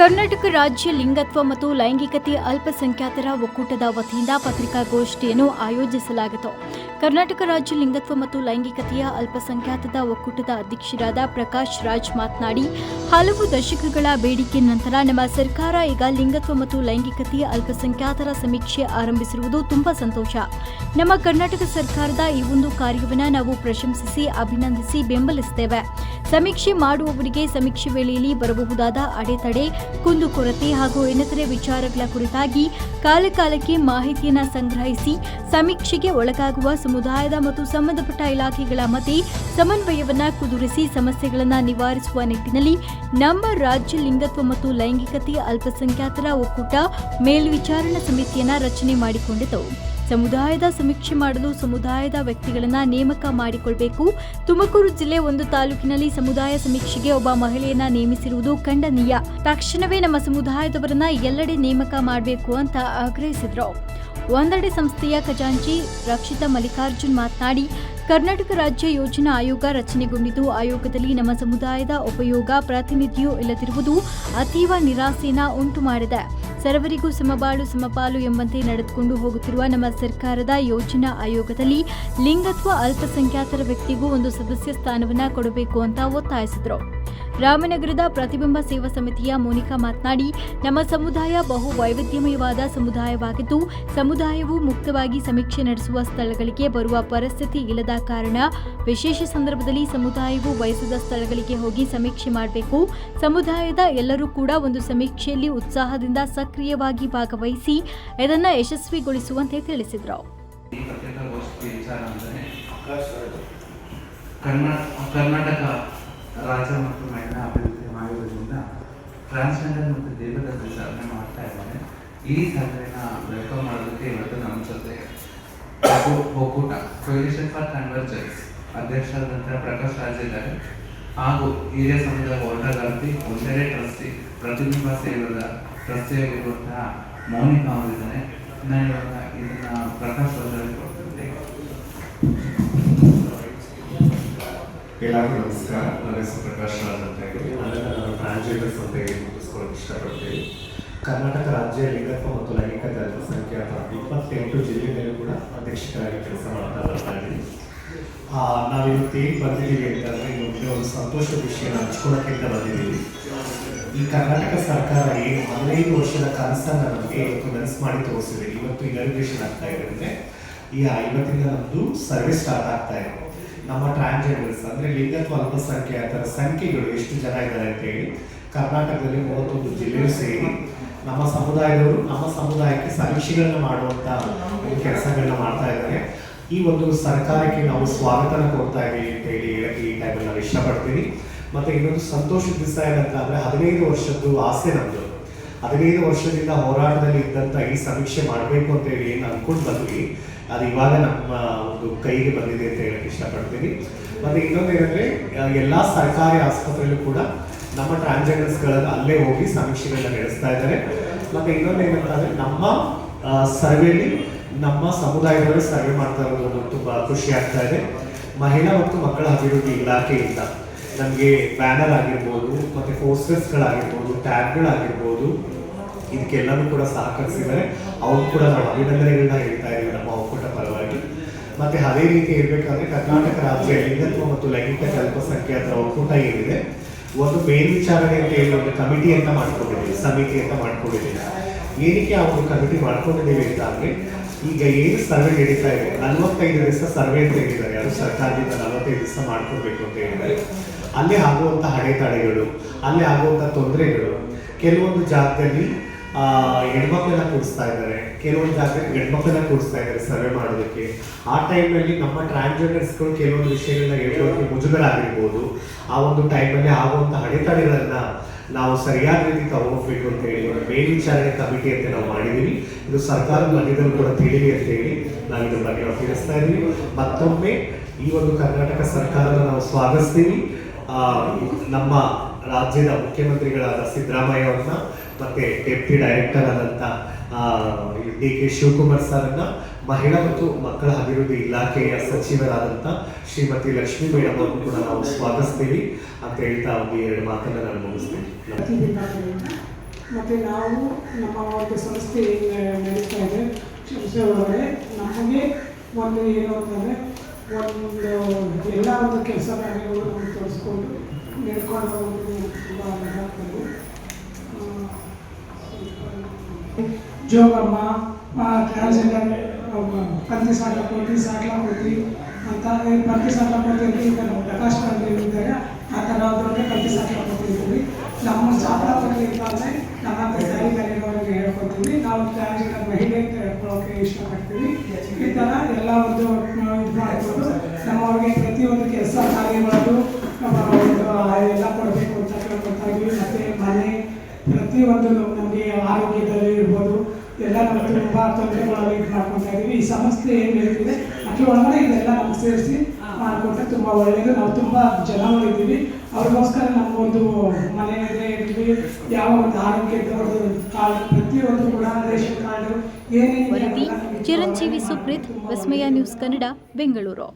ಕರ್ನಾಟಕ ರಾಜ್ಯ ಲಿಂಗತ್ವ ಮತ್ತು ಲೈಂಗಿಕತೆ ಅಲ್ಪಸಂಖ್ಯಾತರ ಒಕ್ಕೂಟದ ವತಿಯಿಂದ ಪತ್ರಿಕಾಗೋಷ್ಠಿಯನ್ನು ಆಯೋಜಿಸಲಾಗಿತ್ತು. ಕರ್ನಾಟಕ ರಾಜ್ಯ ಲಿಂಗತ್ವ ಮತ್ತು ಲೈಂಗಿಕತೆಯ ಅಲ್ಪಸಂಖ್ಯಾತದ ಒಕ್ಕೂಟದ ಅಧ್ಯಕ್ಷರಾದ ಪ್ರಕಾಶ್ ರಾಜ್ ಮಾತನಾಡಿ, ಹಲವು ದಶಕಗಳ ಬೇಡಿಕೆ ನಂತರ ನಮ್ಮ ಸರ್ಕಾರ ಈಗ ಲಿಂಗತ್ವ ಮತ್ತು ಲೈಂಗಿಕತೆಯ ಅಲ್ಪಸಂಖ್ಯಾತರ ಸಮೀಕ್ಷೆ ಆರಂಭಿಸಿರುವುದು ತುಂಬಾ ಸಂತೋಷ. ನಮ್ಮ ಕರ್ನಾಟಕ ಸರ್ಕಾರದ ಈ ಒಂದು ಕಾರ್ಯವನ್ನು ನಾವು ಪ್ರಶಂಸಿಸಿ, ಅಭಿನಂದಿಸಿ ಬೆಂಬಲಿಸುತ್ತೇವೆ ಸಮೀಕ್ಷೆ ಮಾಡುವವರಿಗೆ ಸಮೀಕ್ಷೆ ವೇಳೆಯಲ್ಲಿ ಬರಬಹುದಾದ ಅಡೆತಡೆ ಕುಂದುಕೊರತೆ ಹಾಗೂ ಇನ್ನಿತರೆ ವಿಚಾರಗಳ ಕುರಿತಾಗಿ ಕಾಲಕಾಲಕ್ಕೆ ಮಾಹಿತಿಯನ್ನು ಸಂಗ್ರಹಿಸಿ ಸಮೀಕ್ಷೆಗೆ ಒಳಗಾಗುವ ಸಮುದಾಯದ ಮತ್ತು ಸಂಬಂಧಪಟ್ಟ ಇಲಾಖೆಗಳ ಮಧ್ಯೆ ಸಮನ್ವಯವನ್ನ ಕುದುರಿಸಿ ಸಮಸ್ಯೆಗಳನ್ನು ನಿವಾರಿಸುವ ನಿಟ್ಟಿನಲ್ಲಿ ನಮ್ಮ ರಾಜ್ಯ ಲಿಂಗತ್ವ ಮತ್ತು ಲೈಂಗಿಕತೆ ಅಲ್ಪಸಂಖ್ಯಾತರ ಒಕ್ಕೂಟ ಮೇಲ್ವಿಚಾರಣಾ ಸಮಿತಿಯನ್ನ ರಚನೆ ಮಾಡಿಕೊಂಡಿತು. ಸಮುದಾಯದ ಸಮೀಕ್ಷೆ ಮಾಡಲು ಸಮುದಾಯದ ವ್ಯಕ್ತಿಗಳನ್ನ ನೇಮಕ ಮಾಡಿಕೊಳ್ಬೇಕು. ತುಮಕೂರು ಜಿಲ್ಲೆ ಒಂದು ತಾಲೂಕಿನಲ್ಲಿ ಸಮುದಾಯ ಸಮೀಕ್ಷೆಗೆ ಒಬ್ಬ ಮಹಿಳೆಯನ್ನ ನೇಮಿಸಿರುವುದು ಖಂಡನೀಯ. ತಕ್ಷಣವೇ ನಮ್ಮ ಸಮುದಾಯದವರನ್ನ ಎಲ್ಲೆಡೆ ನೇಮಕ ಮಾಡಬೇಕು ಅಂತ ಆಗ್ರಹಿಸಿದ್ರು. ಒಂದೆಡೆ ಸಂಸ್ಥೆಯ ಖಜಾಂಚಿ ರಕ್ಷಿತಾ ಮಲ್ಲಿಕಾರ್ಜುನ್ ಮಾತನಾಡಿ, ಕರ್ನಾಟಕ ರಾಜ್ಯ ಯೋಜನಾ ಆಯೋಗ ರಚನೆಗೊಂಡಿದ್ದು, ಆಯೋಗದಲ್ಲಿ ನಮ್ಮ ಸಮುದಾಯದ ಉಪಯೋಗ, ಪ್ರಾತಿನಿಧಿಯೂ ಇಲ್ಲದಿರುವುದು ಅತೀವ ನಿರಾಸೆನ ಉಂಟು ಮಾಡಿದೆ ಸರ್ವರಿಗೂ ಸಮಬಾಳು ಸಮಪಾಲು ಎಂಬಂತೆ ನಡೆದುಕೊಂಡು ಹೋಗುತ್ತಿರುವ ನಮ್ಮ ಸರ್ಕಾರದ ಯೋಜನಾ ಆಯೋಗದಲ್ಲಿ ಲಿಂಗತ್ವ ಅಲ್ಪಸಂಖ್ಯಾತರ ವ್ಯಕ್ತಿಗೂ ಒಂದು ಸದಸ್ಯ ಸ್ಥಾನವನ್ನು ಕೊಡಬೇಕು ಅಂತ ಒತ್ತಾಯಿಸಿದರು. ರಾಮನಗರದ ಪ್ರತಿಬಿಂಬ ಸೇವಾ ಸಮಿತಿಯ ಮೋನಿಕಾ ಮಾತನಾಡಿ, ನಮ್ಮ ಸಮುದಾಯ ಬಹು ವೈವಿಧ್ಯಮಯವಾದ ಸಮುದಾಯವಾಗಿದ್ದು, ಸಮುದಾಯವು ಮುಕ್ತವಾಗಿ ಸಮೀಕ್ಷೆ ನಡೆಸುವ ಸ್ಥಳಗಳಿಗೆ ಬರುವ ಪರಿಸ್ಥಿತಿ ಇಲ್ಲದ ಕಾರಣ ವಿಶೇಷ ಸಂದರ್ಭದಲ್ಲಿ ಸಮುದಾಯವು ಬಯಸಿದ ಸ್ಥಳಗಳಿಗೆ ಹೋಗಿ ಸಮೀಕ್ಷೆ ಮಾಡಬೇಕು. ಸಮುದಾಯದ ಎಲ್ಲರೂ ಕೂಡ ಒಂದು ಸಮೀಕ್ಷೆಯಲ್ಲಿ ಉತ್ಸಾಹದಿಂದ ಸಕ್ರಿಯವಾಗಿ ಭಾಗವಹಿಸಿ ಇದನ್ನು ಯಶಸ್ವಿಗೊಳಿಸುವಂತೆ ತಿಳಿಸಿದರು. ಕರ್ನಾಟಕ ರಾಜ್ಯ ಮತ್ತು ಮಹಿಳಾ ಅಭಿವೃದ್ಧಿ ಆಯೋಗದಿಂದ ಟ್ರಾನ್ಸ್ಜೆಂಡರ್ ಮತ್ತು ದೇವರ ಸಾಧನೆ ಮಾಡ್ತಾ ಇದ್ದಾರೆ ಈ ಸಾಧನೆನ ವೆಲ್ಕಮ್ ಮಾಡೋದಕ್ಕೆ ಇವತ್ತು ನಮ್ಮ ಜೊತೆ ಒಕ್ಕೂ- ಒಕ್ಕೂಟ ಕೊಲಿಷನ್ ಫಾರ್ ಕನ್ವರ್ಜೆನ್ಸ್ ಅಧ್ಯಕ್ಷರಾದಂತಹ ಪ್ರಕಾಶ್ ರಾಜ್ ಇದ್ದಾರೆ. ಹಾಗೂ ಹಿರಿಯ ಸಮುದಾಯ ಹೋರಾಟಗಾರ್ತಿ ಒಂದೆಡೆ ಟ್ರಸ್ಟಿ ಪ್ರತಿಬಿಂಬ ಸೇವದ ಟ್ರಸ್ಟಿಯಾಗಿರುವಂತಹ ಮೌನಿಕಾ ಅವರಿದ್ದಾರೆ ನಾನು ಇವಾಗ ಇದನ್ನ ಪ್ರಕಾಶ್ ಅವರಿಗೆ ಎಲ್ಲರಿಗೂ ನಮಸ್ಕಾರ. ನನ್ನ ಹೆಸರು ಪ್ರಕಾಶ್ ಅಂತ ಹೇಳಿ ಅಂತ ಹೇಳಿ ಮುಗಿಸ್ಕೊಳ್ಳೋಕೆ ಕರ್ನಾಟಕ ರಾಜ್ಯ ಲಿಂಗತ್ವ ಮತ್ತು ಲೈಂಗಿಕ ಅಲ್ಪಸಂಖ್ಯಾತ ಇಪ್ಪತ್ತೆಂಟು ಜಿಲ್ಲೆಗಳಲ್ಲೂ ಕೂಡ ಅಧ್ಯಕ್ಷರಾಗಿ ಕೆಲಸ ಮಾಡ್ತಾ ಬರ್ತಾ ಆ, ನಾವಿವತ್ತು ಏನು ಬಂದಿದ್ದೀವಿ ಅಂತಂದರೆ ಇವತ್ತು ಒಂದು ಸಂತೋಷದ ವಿಷಯನ ಹಂಚ್ಕೊಳ್ಳೋಕ್ಕಿಂತ ಬಂದಿದ್ದೀವಿ. ಈ ಕರ್ನಾಟಕ ಸರ್ಕಾರ ಏನು ಹದಿನೈದು ವರ್ಷದ ಕನಸನ್ನು ನಮಗೆ ಇವತ್ತು ನನಸು ಮಾಡಿ ತೋರಿಸಿದೆ. ಇವತ್ತು ಇನಾಗ್ರೇಷನ್ ಆಗ್ತಾ ಇದೆ ಈ ಇವತ್ತಿಂದ ನಮ್ಮದು ಸರ್ವೆ ಸ್ಟಾರ್ಟ್ ಆಗ್ತಾ ಇದೆ. ನಮ್ಮ ಟ್ರಾನ್ಸ್ಜೆಂಡರ್ಸ್, ಅಂದರೆ ಲಿಂಗತ್ವ ಅಲ್ಪಸಂಖ್ಯಾತರ ಸಂಖ್ಯೆಗಳು ಎಷ್ಟು ಜನ ಇದ್ದಾರೆ ಅಂತ ಹೇಳಿ ಕರ್ನಾಟಕದಲ್ಲಿ ಮೂವತ್ತೊಂದು ಜಿಲ್ಲೆಯೂ ಸೇರಿ ನಮ್ಮ ಸಮುದಾಯದವರು ನಮ್ಮ ಸಮುದಾಯಕ್ಕೆ ಸಮೀಕ್ಷೆಗಳನ್ನ ಮಾಡುವಂಥ ಕೆಲಸಗಳನ್ನ ಮಾಡ್ತಾ ಇದ್ದಾರೆ. ಈ ಒಂದು ಸರ್ಕಾರಕ್ಕೆ ನಾವು ಸ್ವಾಗತನ ಕೊಡ್ತಾ ಇದ್ದೀವಿ ಅಂತ ಹೇಳಿ ಹೇಳಕ್ಕೆ ಈ ಟೈಮಲ್ಲಿ ನಾವು ಇಷ್ಟಪಡ್ತೀವಿ ಮತ್ತೆ ಇನ್ನೊಂದು ಸಂತೋಷ ದಿವಸ ಏನಂತ ಅಂದ್ರೆ ಹದಿನೈದು ವರ್ಷದ್ದು ಆಸೆ ನಮ್ದು. ಹದಿನೈದು ವರ್ಷದಿಂದ ಹೋರಾಟದಲ್ಲಿ ಇದ್ದಂತ ಈ ಸಮೀಕ್ಷೆ ಮಾಡಬೇಕು ಅಂತ ಹೇಳಿ ಏನು ಅಂದ್ಕೊಂಡು ಬಂದ್ವಿ. ಅದು ಇವಾಗ ನಮ್ಮ ಒಂದು ಕೈಗೆ ಬಂದಿದೆ ಅಂತ ಹೇಳಕ್ಕೆ ಇಷ್ಟಪಡ್ತೀನಿ. ಮತ್ತೆ ಇನ್ನೊಂದು ಏನಂದ್ರೆ ಆ, ಎಲ್ಲಾ ಸರ್ಕಾರಿ ಆಸ್ಪತ್ರೆಯಲ್ಲೂ ಕೂಡ ನಮ್ಮ ಟ್ರಾನ್ಸ್ಜೆಂಡರ್ಸ್ಗಳ ಅಲ್ಲೇ ಹೋಗಿ ಸಮೀಕ್ಷೆಗಳನ್ನ ನಡೆಸ್ತಾ ಇದ್ದಾರೆ. ಮತ್ತೆ ಇನ್ನೊಂದು ಏನಂತಂದ್ರೆ ನಮ್ಮ ಸರ್ವೆಯಲ್ಲಿ ನಮ್ಮ ಸಮುದಾಯದವರು ಸರ್ವೆ ಮಾಡ್ತಾ ಇರೋದು ತುಂಬಾ ಖುಷಿ ಆಗ್ತಾ ಇದೆ. ಮಹಿಳಾ ಮತ್ತು ಮಕ್ಕಳ ಅಭಿವೃದ್ಧಿ ಇಲಾಖೆಯಿಂದ. ನಮಗೆ ಬ್ಯಾನರ್ ಆಗಿರ್ಬೋದು, ಮತ್ತೆ ಪೋಸ್ಟರ್ಸ್ಗಳಾಗಿರ್ಬೋದು ಟ್ಯಾಬ್ಗಳಾಗಿರ್ಬೋದು ಇದಕ್ಕೆಲ್ಲನೂ ಕೂಡ ಸಹಕರಿಸಿದ್ದಾರೆ. ಅವ್ರು ಕೂಡ ನಾವು ಅಭಿನಂದನೆಗಳನ್ನ ಹೇಳ್ತಾ ಇದ್ದೀವಿ ನಮ್ಮ ಒಕ್ಕೂಟ ಪರವಾಗಿ. ಮತ್ತೆ ಅದೇ ರೀತಿ ಹೇಳ್ಬೇಕಂದ್ರೆ ಕರ್ನಾಟಕ ರಾಜ್ಯ ಲಿಂಗತ್ವ ಮತ್ತು ಲೈಂಗಿಕ ಅಲ್ಪಸಂಖ್ಯಾತರ ಒಕ್ಕೂಟ ಏನಿದೆ, ಒಂದು ಮೇಲ್ವಿಚಾರಣೆ ಅಂತ ಹೇಳಿ ಒಂದು ಅಂತ ಮಾಡ್ಕೊಂಡಿದ್ದೀವಿ, ಸಮಿತಿ ಅಂತ ಮಾಡ್ಕೊಂಡಿದ್ದೀವಿ. ಏನಕ್ಕೆ ಆ ಒಂದು ಕಮಿಟಿ ಮಾಡ್ಕೊಂಡಿದ್ದೀವಿ ಅಂತ ಅಂದ್ರೆ, ಈಗ ಏನು ಸರ್ವೆ ನಡೀತಾ ಇದೆ, ನಲವತ್ತೈದು ದಿವಸ ಸರ್ವೆ ಅಂತ ಹೇಳಿದ್ದಾರೆ. ಅದು ಸರ್ಕಾರದಿಂದ ನಲವತ್ತೈದು ದಿವಸ ಮಾಡ್ಕೊಡ್ಬೇಕು ಅಂತ ಹೇಳಿದ್ದಾರೆ. ಅಲ್ಲಿ ಆಗುವಂಥ ಹಡೆತಡೆಗಳು ಅಲ್ಲಿ ಆಗುವಂಥ ತೊಂದರೆಗಳು. ಕೆಲವೊಂದು ಜಾಗದಲ್ಲಿ ಹೆಣ್ಮಕ್ಳನ್ನ ಕೂಡಿಸ್ತಾ ಇದ್ದಾರೆ. ಕೆಲವೊಂದು ಜಾಗದಲ್ಲಿ ಗಂಡ್ಮಕ್ಳನ್ನ ಕೂಡಿಸ್ತಾ ಇದ್ದಾರೆ ಸರ್ವೆ ಮಾಡೋದಕ್ಕೆ. ಆ ಟೈಮಲ್ಲಿ ನಮ್ಮ ಟ್ರಾನ್ಸ್ಜೆಂಡರ್ಸ್ಗಳು ಕೆಲವೊಂದು ವಿಷಯಗಳನ್ನ ಹೇಳೋದಕ್ಕೆ ಮುಜುಗರ ಆಗಿರ್ಬೋದು ಆ ಒಂದು ಟೈಮಲ್ಲಿ ಆಗುವಂಥ ಅಡೆತಡೆಗಳನ್ನ ನಾವು ಸರಿಯಾದ ರೀತಿ ತಗೋಬೇಕು ಅಂತ ಹೇಳಿ, ಒಂದು ಮೇಲ್ವಿಚಾರಣೆ ಕಮಿಟಿ ಅಂತ ನಾವು ಮಾಡಿದ್ದೀವಿ ಇದು ಸರ್ಕಾರದ ಮಧ್ಯದಲ್ಲಿ ಕೂಡ ತಿಳಿವಿ ಅಂತ ಹೇಳಿ ನಾವು ಇದ್ರ ಬಗ್ಗೆ ನಾವು ತಿಳಿಸ್ತಾ ಇದ್ದೀವಿ. ಮತ್ತೊಮ್ಮೆ ಈ ಒಂದು ಕರ್ನಾಟಕ ಸರ್ಕಾರದ ನಾವು ಸ್ವಾಗತಿಸ್ತೀವಿ. ನಮ್ಮ ರಾಜ್ಯದ ಮುಖ್ಯಮಂತ್ರಿಗಳಾದ ಸಿದ್ದರಾಮಯ್ಯ ಅವ್ರನ್ನ, ಮತ್ತೆ ಡೆಪ್ಟಿ ಡೈರೆಕ್ಟರ್ ಆದಂತ ಡಿ ಕೆ ಶಿವಕುಮಾರ್ ಸರ್ನ ಮಹಿಳಾ ಮತ್ತು ಮಕ್ಕಳ ಅಭಿವೃದ್ಧಿ ಇಲಾಖೆಯ ಸಚಿವರಾದಂಥ ಶ್ರೀಮತಿ ಲಕ್ಷ್ಮೀ ಮೇಡಮ್ ಅವರು ಕೂಡ ನಾವು ಸ್ವಾಗತಿಸ್ತೀವಿ. ಅಂತ ಹೇಳ್ತಾ ಒಂದು ಎರಡು ಮಾತನ್ನ ನಾನು ಮುಗಿಸ್ತೀನಿ. ಮತ್ತೆ ನಾವು ನಮ್ಮ ಒಂದು ಸಂಸ್ಥೆ ನಡೀತಾ ಇದೆ ಒಳಗಡೆ ನಮಗೆ ಒಂದು ಏನು ಅಂತಂದರೆ ಒಂದು ಎಲ್ಲ ಒಂದು ಕೆಲಸ ಕಾರ್ಯಗಳು ನಾವು ತೋರಿಸ್ಕೊಂಡು ಒಂದು ಉದಾಹರಣೆ ಆಗ್ತದೆ ಜೋಗಮ್ಮ ಟ್ರಾನ್ಸ್ಜೆಂಡರ್ ಪಂತಿ ಸಾಕ್ಲಕೋತಿ ಸಾಕ್ಲಕೋತಿ ಅಂತ ಪಂತಿ ಸಾಕ್ಲಕೋತಿ ಅಂತ ಪ್ರಕಾಶ್ ಇದ್ದಾಗ ಆ ಥರ ಅದ್ರೊಳಗೆ ಪಂತಿ ಸಾಕ್ಲಕೋತಿ ಇದ್ದೀವಿ. ನಮ್ಮ ಸಾಕ್ಲಕೋತಿ ಅಂತಂದರೆ ನಮ್ಮ ಕಲಿಯೋರಿಗೆ ಹೇಳ್ಕೊತೀವಿ ನಾವು ಟ್ರಾನ್ಸ್ಜೆಂಡರ್ ಮಹಿಳೆ ಅಂತ ಹೇಳ್ಕೊಳ್ಳೋಕೆ ಇಷ್ಟಪಡ್ತೀವಿ. ಈ ಥರ ಎಲ್ಲ ಒಂದು ನಮಗೆ ಆರೋಗ್ಯದಲ್ಲಿ ಇರ್ಬೋದು. ಎಲ್ಲ ನಮ್ಮ ತುಂಬ ತೊಂದರೆಗಳು ಇದು ಮಾಡ್ಕೊತಾ ಇದ್ದೀವಿ. ಈ ಸಂಸ್ಥೆ ಏನು ಹೇಳ್ತಿದೆ ಅದ್ರ ಒಳಗಡೆ ಇದೆಲ್ಲ ನಮಗೆ ಸೇರಿಸಿ ಮಾಡಿಕೊಟ್ರೆ ತುಂಬ ಒಳ್ಳೆಯದು ನಾವು ತುಂಬ ಜನಗಳಿದ್ದೀವಿ ಅವ್ರಿಗೋಸ್ಕರ ನಮಗೊಂದು ಮನೆಯಲ್ಲೇ ಇರಲಿ ಯಾವ ಒಂದು ಆರೋಗ್ಯದ ಒಂದು ಕಾರ್ಡ್ ಪ್ರತಿಯೊಂದು ಕೂಡ ರೇಷನ್ ಕಾರ್ಡು ಏನೇನು ಚಿರಂಜೀವಿ ಸುಪ್ರೀತ್ ವಿಸ್ಮಯ ನ್ಯೂಸ್ ಕನ್ನಡ ಬೆಂಗಳೂರು.